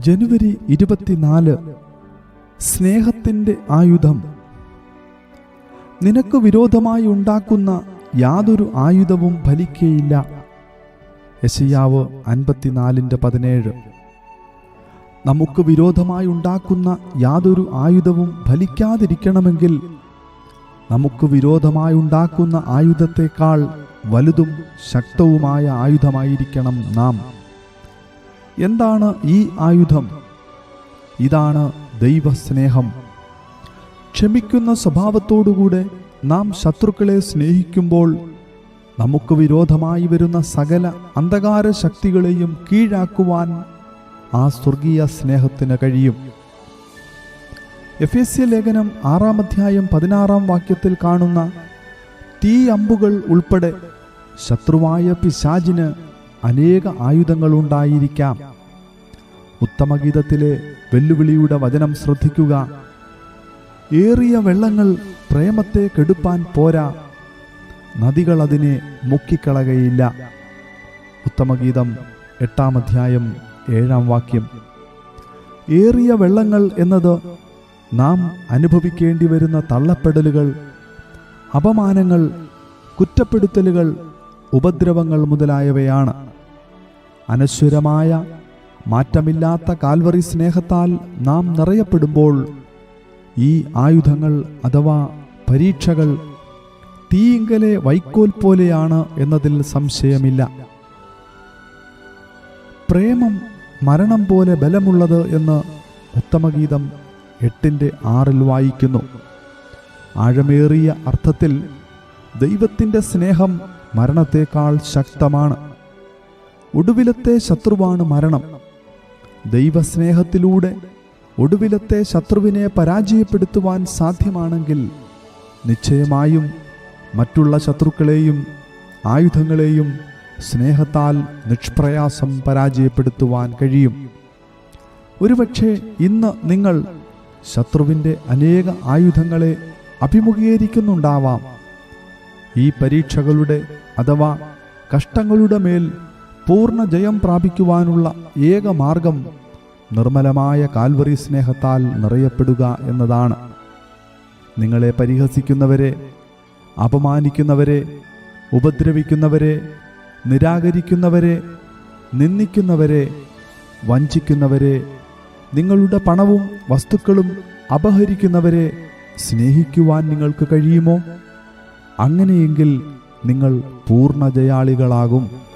ജനുവരി ഇരുപത്തിനാല് സ്നേഹത്തിന്റെ ആയുധം. നിനക്ക് വിരോധമായി ഉണ്ടാക്കുന്ന യാതൊരു ആയുധവും ഫലിക്കയില്ല. യശയാവ് അൻപത്തിനാലിന്റെ പതിനേഴ്. നമുക്ക് വിരോധമായി ഉണ്ടാക്കുന്ന യാതൊരു ആയുധവും ഫലിക്കാതിരിക്കണമെങ്കിൽ നമുക്ക് വിരോധമായി ഉണ്ടാക്കുന്ന ആയുധത്തെക്കാൾ വലുതും ശക്തവുമായ ആയുധമായിരിക്കണം നാം. എന്താണ് ഈ ആയുധം? ഇതാണ് ദൈവസ്നേഹം. ക്ഷമിക്കുന്ന സ്വഭാവത്തോടുകൂടെ നാം ശത്രുക്കളെ സ്നേഹിക്കുമ്പോൾ നമുക്ക് വിരോധമായി വരുന്ന സകല അന്ധകാര ശക്തികളെയും കീഴാക്കുവാൻ ആ സ്വർഗീയ സ്നേഹത്തിന് കഴിയും. എഫ് എസ് സി ലേഖനം ആറാം അധ്യായം പതിനാറാം വാക്യത്തിൽ കാണുന്ന തീ അമ്പുകൾ ഉൾപ്പെടെ ശത്രുവായ പിശാചിന് അനേക ആയുധങ്ങളുണ്ടായിരിക്കാം. ഉത്തമഗീതത്തിലെ വെല്ലുവിളിയുടെ വചനം ശ്രദ്ധിക്കുക. ഏറിയ വെള്ളങ്ങൾ പ്രേമത്തെ കെടുപ്പാൻ പോരാ. നദികൾ അതിനെ മുക്കിക്കളകയില്ല. ഉത്തമഗീതം എട്ടാം അധ്യായം ഏഴാം വാക്യം. ഏറിയ വെള്ളങ്ങൾ എന്നത് നാം അനുഭവിക്കേണ്ടി വരുന്ന തള്ളപ്പെടലുകൾ അപമാനങ്ങൾ കുറ്റപ്പെടുത്തലുകൾ ഉപദ്രവങ്ങൾ മുതലായവയാണ്. അനശ്വരമായ മാറ്റമില്ലാത്ത കാൽവറി സ്നേഹത്താൽ നാം നിറയപ്പെടുമ്പോൾ ഈ ആയുധങ്ങൾ അഥവാ പരീക്ഷകൾ തീയിങ്കലെ വൈക്കോൽ പോലെയാണ് എന്നതിൽ സംശയമില്ല. പ്രേമം മരണം പോലെ ബലമുള്ളത് എന്ന് ഉത്തമഗീതം എട്ടിന്റെ ആറിൽ വായിക്കുന്നു. ആഴമേറിയ അർത്ഥത്തിൽ ദൈവത്തിന്റെ സ്നേഹം മരണത്തേക്കാൾ ശക്തമാണ്. ഒടുവിലത്തെ ശത്രുവാണ് മരണം. ദൈവസ്നേഹത്തിലൂടെ ഒടുവിലത്തെ ശത്രുവിനെ പരാജയപ്പെടുത്തുവാൻ സാധ്യമാണെങ്കിൽ നിശ്ചയമായും മറ്റുള്ള ശത്രുക്കളെയും ആയുധങ്ങളെയും സ്നേഹത്താൽ നിഷ്പ്രയാസം പരാജയപ്പെടുത്തുവാൻ കഴിയും. ഒരുപക്ഷെ ഇന്ന് നിങ്ങൾ ശത്രുവിന്റെ അനേക ആയുധങ്ങളെ അഭിമുഖീകരിക്കുന്നുണ്ടാവാം. ഈ പരീക്ഷകളുടെ അഥവാ കഷ്ടങ്ങളുടെ മേൽ പൂർണ ജയം പ്രാപിക്കുവാനുള്ള ഏക മാർഗം നിർമ്മലമായ കാൽവറി സ്നേഹത്താൽ നിറയപ്പെടുക എന്നതാണ്. നിങ്ങളെ പരിഹസിക്കുന്നവരെ അപമാനിക്കുന്നവരെ ഉപദ്രവിക്കുന്നവരെ നിരാകരിക്കുന്നവരെ നിന്ദിക്കുന്നവരെ വഞ്ചിക്കുന്നവരെ നിങ്ങളുടെ പണവും വസ്തുക്കളും അപഹരിക്കുന്നവരെ സ്നേഹിക്കുവാൻ നിങ്ങൾക്ക് കഴിയുമോ? അങ്ങനെയെങ്കിൽ നിങ്ങൾ പൂർണ ജയാളികളാകും.